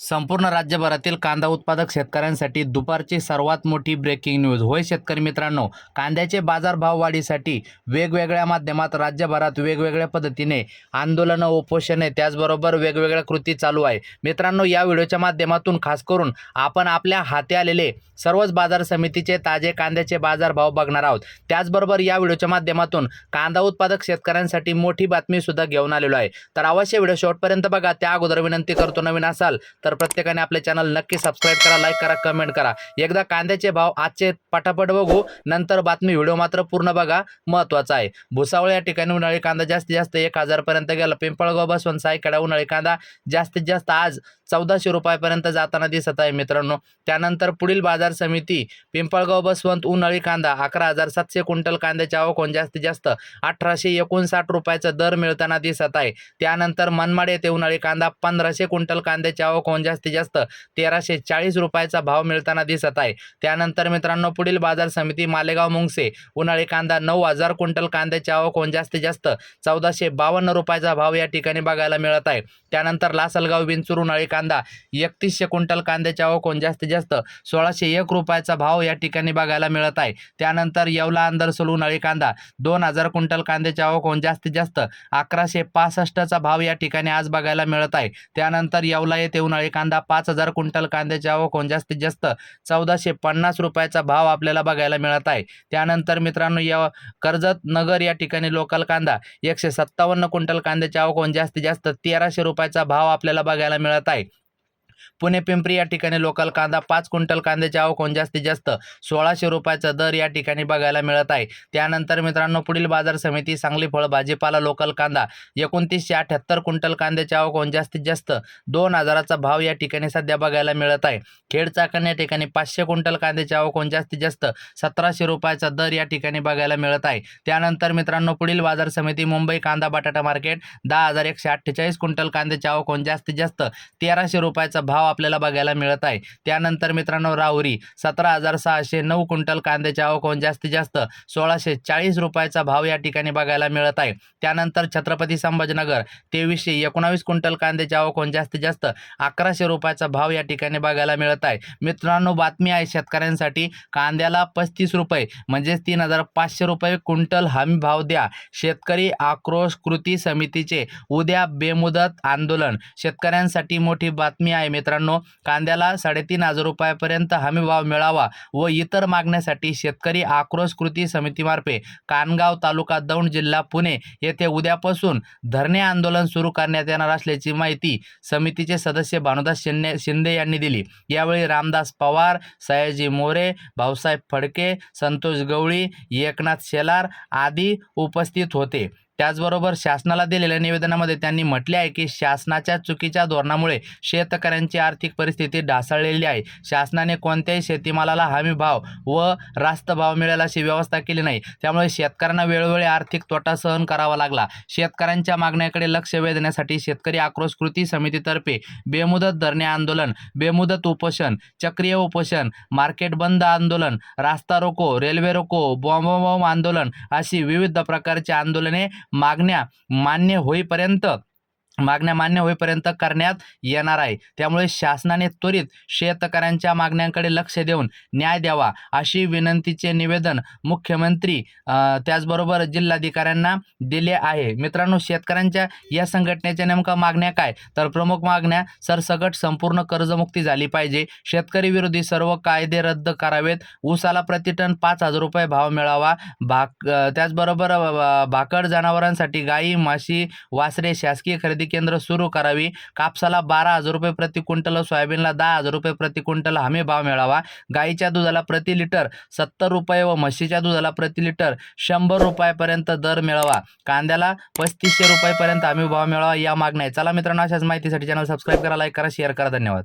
संपूर्ण राज्यभरातील कांदा उत्पादक शेतकऱ्यांसाठी दुपारची सर्वात मोठी ब्रेकिंग न्यूज होय शेतकरी मित्रांनो कांद्याचे बाजारभाव वाढीसाठी वेगवेगळ्या माध्यमात राज्यभरात वेगवेगळ्या पद्धतीने आंदोलनं उपोषणे त्याचबरोबर वेगवेगळ्या कृती चालू आहे. मित्रांनो या व्हिडिओच्या माध्यमातून खास करून आपण आपल्या हाती आलेले सर्वच बाजार समितीचे ताजे कांद्याचे बाजारभाव बघणार आहोत. त्याचबरोबर या व्हिडिओच्या माध्यमातून कांदा उत्पादक शेतकऱ्यांसाठी मोठी बातमीसुद्धा घेऊन आलेलो आहे. तर अवश्य व्हिडिओ शेवटपर्यंत बघा. त्या अगोदर विनंती करतो नवीन असाल तर तर प्रत्येकाने आपले चॅनल नक्की सबस्क्राईब करा लाईक करा कमेंट करा. एकदा कांद्याचे भाव आजचे पटापट बघू नंतर बातमी व्हिडिओ मात्र पूर्ण बघा महत्त्वाचा आहे. भुसावळ या ठिकाणी उन्हाळी कांदा जास्तीत जास्त एक हजारपर्यंत गेला. पिंपळगाव बसवंत सायकडा उन्हाळी कांदा जास्तीत जास्त आज चौदाशे रुपयापर्यंत जाताना दिसत आहे मित्रांनो. त्यानंतर पुढील बाजार समिती पिंपळगाव बसवंत उन्हाळी कांदा अकरा हजार सातशे क्विंटल कांद्याचे आवक होऊन जास्तीत जास्त अठराशे एकोणसाठ रुपयाचा दर मिळताना दिसत आहे. त्यानंतर मनमाड येथे उन्हाळी कांदा पंधराशे क्विंटल कांद्याची आवक होऊन जास्तीत जास्त तेराशे चाळीस रुपयाचा भाव मिळताना दिसत आहे. त्यानंतर मित्रांनो पुढील बाजार समिती मालेगाव मुंगसे उन्हाळी कांदा नऊ हजार क्विंटल कांद्याची आवक होऊन जास्तीत जास्त चौदाशे बावन्न रुपयाचा भाव या ठिकाणी बघायला मिळत आहे. त्यानंतर लासलगाव विंचूर उन्हाळी कांदा एकतीसशे क्विंटल कांद्याची आवक होऊन जास्तीत जास्त सोळाशे एक रुपयाचा भाव या ठिकाणी बघायला मिळत आहे. त्यानंतर येवला अंदरसोल उन्हाळी कांदा दोन हजार क्विंटल कांद्याची आवक होऊन जास्तीत जास्त अकराशे पासष्टचा भाव या ठिकाणी आज बघायला मिळत आहे. त्यानंतर येवला येथे उन्हाळी कांदा पाच हजार क्विंटल कांद्याची आवक होऊन जास्तीत जास्त चौदाशे पन्नास रुपयाचा भाव आपल्याला बघायला मिळत आहे. त्यानंतर मित्रांनो या कर्जत नगर या ठिकाणी लोकल कांदा एकशे सत्तावन्न क्विंटल कांद्याची आवक होऊन जास्तीत जास्त तेराशे रुपयाचा भाव आपल्याला बघायला मिळत आहे. पुणे पिंपरी या ठिकाणी लोकल कांदा पाच क्विंटल कांद्याची आवक होऊन जास्तीत जास्त सोळाशे रुपयाचा दर या ठिकाणी बघायला मिळत आहे. त्यानंतर मित्रांनो पुढील बाजार समिती सांगली फळ भाजीपाला लोकल कांदा एकोणतीसशे अठ्याहत्तर क्विंटल कांद्याची आवक जास्तीत जास्त दोन हजाराचा भाव या ठिकाणी सध्या बघायला मिळत आहे. खेड चाकण या ठिकाणी पाचशे क्विंटल कांद्याची आवक जास्तीत जास्त सतराशे रुपयाचा दर या ठिकाणी बघायला मिळत आहे. त्यानंतर मित्रांनो पुढील बाजार समिती मुंबई कांदा बटाटा मार्केट दहा हजार एकशे अठ्ठेचाळीस क्विंटल कांद्याची आवक जास्तीत जास्त तेराशे रुपयाचा भाव आपल्याला बघायला मिळत आहे. त्यानंतर मित्रांनो राहुरी सतरा हजार सहाशे नऊ क्विंटल कांद्याची आवक होऊन जास्तीत जास्त सोळाशे चाळीस रुपयाचा भाव या ठिकाणी बघायला मिळत आहे. त्यानंतर छत्रपती संभाजीनगर तेवीसशे एकोणावीस क्विंटल कांद्याची आवक होऊन जास्तीत जास्त अकराशे रुपयाचा भाव या ठिकाणी बघायला मिळत आहे. मित्रांनो बातमी आहे शेतकऱ्यांसाठी. कांद्याला पस्तीस रुपये म्हणजेच तीन हजार पाचशे रुपये क्विंटल हमी भाव द्या. शेतकरी आक्रोश कृती समितीचे उद्या बेमुदत आंदोलन. शेतकऱ्यांसाठी मोठी बातमी आहे मित्रांनो कांद्याला साडेतीन हजार रुपयापर्यंत हमी भाव मिळावा व इतर मागण्यासाठी शेतकरी आक्रोश कृती समितीमार्फे कानगाव तालुका दौंड जिल्हा पुणे येथे उद्यापासून धरणे आंदोलन सुरू करण्यात येणार असल्याची माहिती समितीचे सदस्य भानुदास शिंदे शिंदे यांनी दिली. यावेळी रामदास पवार सयाजी मोरे भाऊसाहेब फडके संतोष गवळी एकनाथ शेलार आदी उपस्थित होते. त्याचबरोबर शासनाला दिलेल्या निवेदनामध्ये त्यांनी म्हटले आहे की शासनाच्या चुकीच्या धोरणामुळे शेतकऱ्यांची आर्थिक परिस्थिती ढासळलेली आहे. शासनाने कोणत्याही शेतीमालाला हमी भाव व रास्त भाव मिळेल अशी व्यवस्था केली नाही. त्यामुळे शेतकऱ्यांना वेळोवेळी आर्थिक तोटा सहन करावा लागला. शेतकऱ्यांच्या मागण्याकडे लक्ष वेधण्यासाठी शेतकरी आक्रोश कृती समितीतर्फे बेमुदत धरणे आंदोलन बेमुदत उपोषण चक्रीय उपोषण मार्केट बंद आंदोलन रास्ता रोको रेल्वे रोको बॉम्ब बॉम्ब आंदोलन अशी विविध प्रकारची आंदोलने मागण्या मान्य होईपर्यंत मागण्या मान्य होईपर्यंत करण्यात येणार आहे. त्यामुळे शासनाने त्वरित शेतकऱ्यांच्या मागण्यांकडे लक्ष देऊन न्याय द्यावा अशी विनंतीचे निवेदन मुख्यमंत्री त्याचबरोबर जिल्हाधिकाऱ्यांना दिले आहे. मित्रांनो शेतकऱ्यांच्या या संघटनेच्या नेमका मागण्या काय? तर प्रमुख मागण्या सरसकट संपूर्ण कर्जमुक्ती झाली पाहिजे. शेतकरी विरोधी सर्व कायदे रद्द करावेत. ऊसाला प्रतिटन पाच हजार रुपये भाव मिळावा. भाक त्याचबरोबर भाकड जनावरांसाठी गाई म्हशी वासरे शासकीय खरेदी केंद्र सुरू करावी. कापसाला बारा हजार रुपये प्रति क्विंटल सोयाबीनला दहा हजार रुपये प्रति क्विंटल हमी भाव मिळावा. गाईच्या दुधाला प्रति लिटर सत्तर रुपये व म्हशीच्या दुधाला प्रति लिटर शंभर रुपयापर्यंत दर मिळावा. कांद्याला पस्तीसशे रुपयापर्यंत हमी भाव मिळावा या मागण्या चला मित्रांनो अशाच माहितीसाठी चॅनल सबस्क्राईब करा लाईक करा शेअर करा. धन्यवाद.